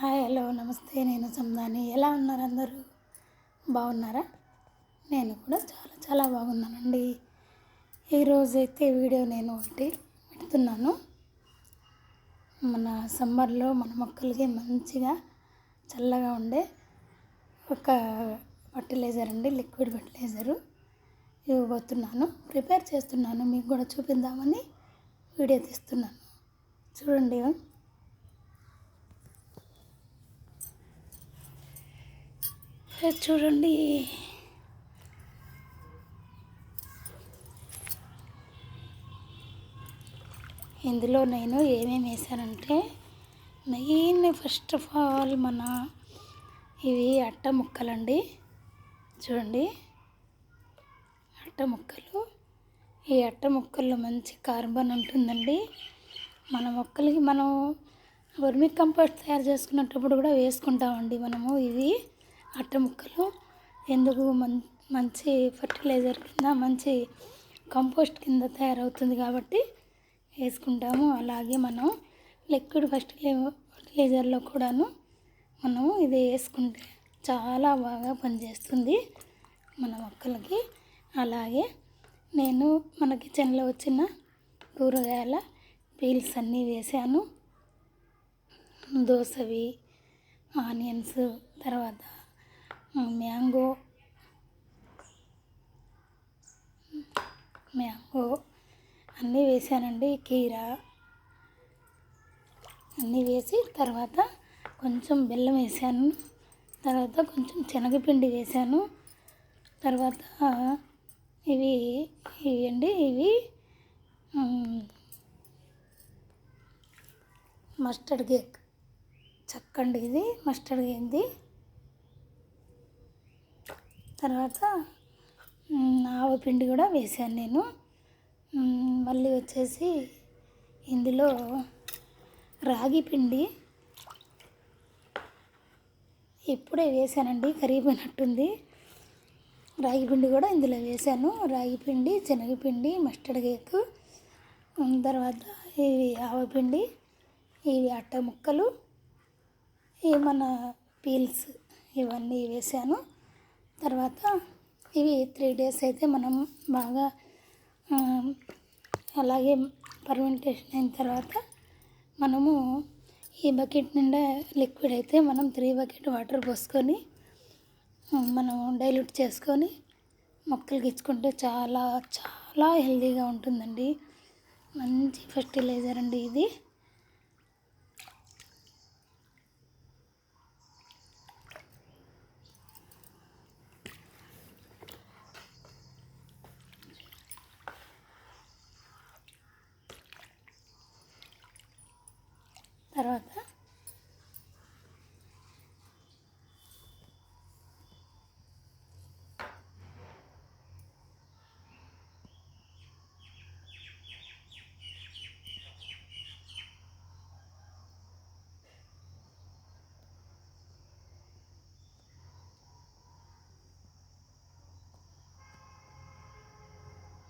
Hi hello నమస్తే. నేను సందాని. ఎలా ఉన్నారు అందరూ? బాగున్నారా? నేను కూడా చాలా చాలా బాగున్నానండి. ఈరోజు అయితే వీడియో నేను ఒకటి పెడుతున్నాను. మన సమ్మర్లో మన మొక్కలకి మంచిగా చల్లగా ఉండే ఒక ఫర్టిలైజర్ అండి లిక్విడ్ ఫర్టిలైజరు. ఇవ్వబోతున్నాను ప్రిపేర్ చేస్తున్నాను. మీకు కూడా చూపిద్దామని వీడియో తీస్తున్నాను. చూడండి చూడండి. ఇందులో నేను ఏమేమి వేసానంటే మెయిన్ ఫస్ట్ ఆఫ్ ఆల్ మన ఇవి అట్ట ముక్కలండి. చూడండి. అట్ట ముక్కలు. ఈ అట్ట ముక్కల్లో మంచి కార్బన్ ఉంటుందండి. మన మొక్కలకి మనం వర్మి కంపోస్ట్ తయారు చేసుకునేటప్పుడు కూడా వేసుకుంటామండి మనము ఇవి. అట్ట ముక్కలు ఎందుకు మం మంచి ఫర్టిలైజర్ కింద మంచి కంపోస్ట్ కింద తయారవుతుంది కాబట్టి వేసుకుంటాము. అలాగే మనం లిక్విడ్ ఫర్టిలై ఫర్టిలైజర్లో కూడాను మనము ఇది వేసుకుంటే చాలా బాగా పనిచేస్తుంది మన మొక్కలకి. అలాగే నేను మన కిచెన్లో వచ్చిన కూరగాయల పీల్స్ అన్నీ వేసాను. దోసవి ఆనియన్స్ తర్వాత మ్యాంగో. మ్యాంగో. అన్నీ వేసానండి కీరా. అన్నీ వేసి తర్వాత కొంచెం బెల్లం వేసాను. తర్వాత కొంచెం శనగపిండి వేసాను. తర్వాత ఇవి ఇవి అండి ఇవి మస్టర్డ్ కేక్. చక్కండి ఇది మస్టర్డ్ కేక్ది తర్వాత ఆవపిండి కూడా వేసాను నేను. మళ్ళీ వచ్చేసి ఇందులో రాగి పిండి. ఇప్పుడే వేసానండి కరిగిపోయినట్టుంది. రాగి పిండి కూడా ఇందులో వేసాను. రాగి పిండి శనగపిండి మస్టర్డ్ కేక్ తర్వాత ఇవి ఆవపిండి ఇవి అట్ట ముక్కలు ఇవి మన పీల్స్ ఇవన్నీ వేసాను. తర్వాత ఇవి త్రీ డేస్ అయితే మనం బాగా అలాగే పర్మెంటేషన్ అయిన తర్వాత మనము ఈ బకెట్ నిండా లిక్విడ్ అయితే మనం త్రీ బకెట్ వాటర్ పోసుకొని మనం డైల్యూట్ చేసుకొని మొక్కలకి ఇచ్చుకుంటే చాలా చాలా హెల్దీగా ఉంటుందండి. మంచి ఫర్టిలైజర్ అండి ఇది. తర్వాత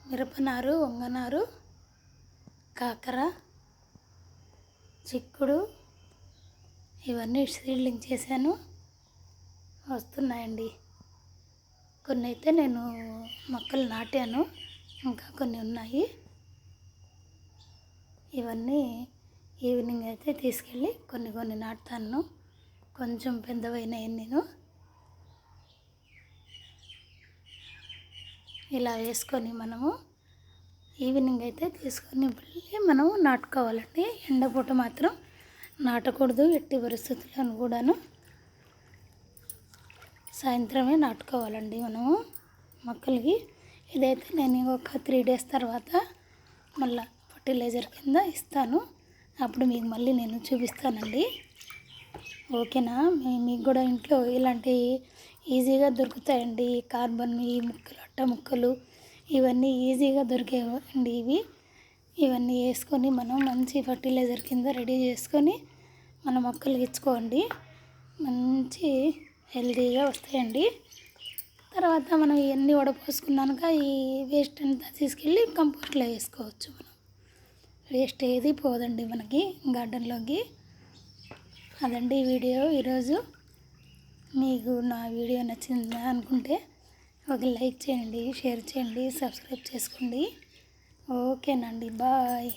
మిరపనారు వంగనారు కాకర చిక్కుడు ఇవన్నీ సీడ్లింగ్ చేశాను. వస్తున్నాయండి. కొన్ని అయితే నేను మొక్కలు నాటాను. ఇంకా కొన్ని ఉన్నాయి. ఇవన్నీ ఈవినింగ్ అయితే తీసుకెళ్ళి కొన్ని కొన్ని నాటుతాను. కొంచెం పెద్దవైనాయి నేను. ఇలా వేసుకొని మనము ఈవినింగ్ అయితే తీసుకొని వెళ్ళి మనం నాటుకోవాలండి. ఎండపూట మాత్రం నాటకూడదు ఎట్టి పరిస్థితులను కూడాను. సాయంత్రమే నాటుకోవాలండి మనము మొక్కలకి. ఇదైతే నేను ఒక త్రీ డేస్ తర్వాత మళ్ళీ ఫర్టిలైజర్ కింద ఇస్తాను. అప్పుడు మీకు మళ్ళీ నేను చూపిస్తానండి. ఓకేనా? మీకు కూడా ఇంట్లో ఇలాంటి ఈజీగా దొరుకుతాయండి. కార్బన్ ఈ ముక్కలు అట్ట ముక్కలు ఇవన్నీ ఈజీగా దొరికేవండి ఇవి. ఇవన్నీ వేసుకొని మనం మంచి ఫర్టిలైజర్ కింద రెడీ చేసుకొని మన మొక్కలకి ఇచ్చుకోండి. మంచి హెల్తీగా వస్తాయండి. తర్వాత మనం ఇవన్నీ వడపోసుకున్నాక ఈ వేస్ట్ అంతా తీసుకెళ్ళి కంపోస్ట్లో వేసుకోవచ్చు మనం. వేస్ట్ ఏది పోదండి మనకి గార్డెన్లోకి. అదండి ఈ వీడియో. ఈరోజు మీకు నా వీడియో నచ్చిందా అనుకుంటే ఒక లైక్ చేయండి షేర్ చేయండి సబ్స్క్రైబ్ చేసుకోండి. ఓకేనండి బాయ్.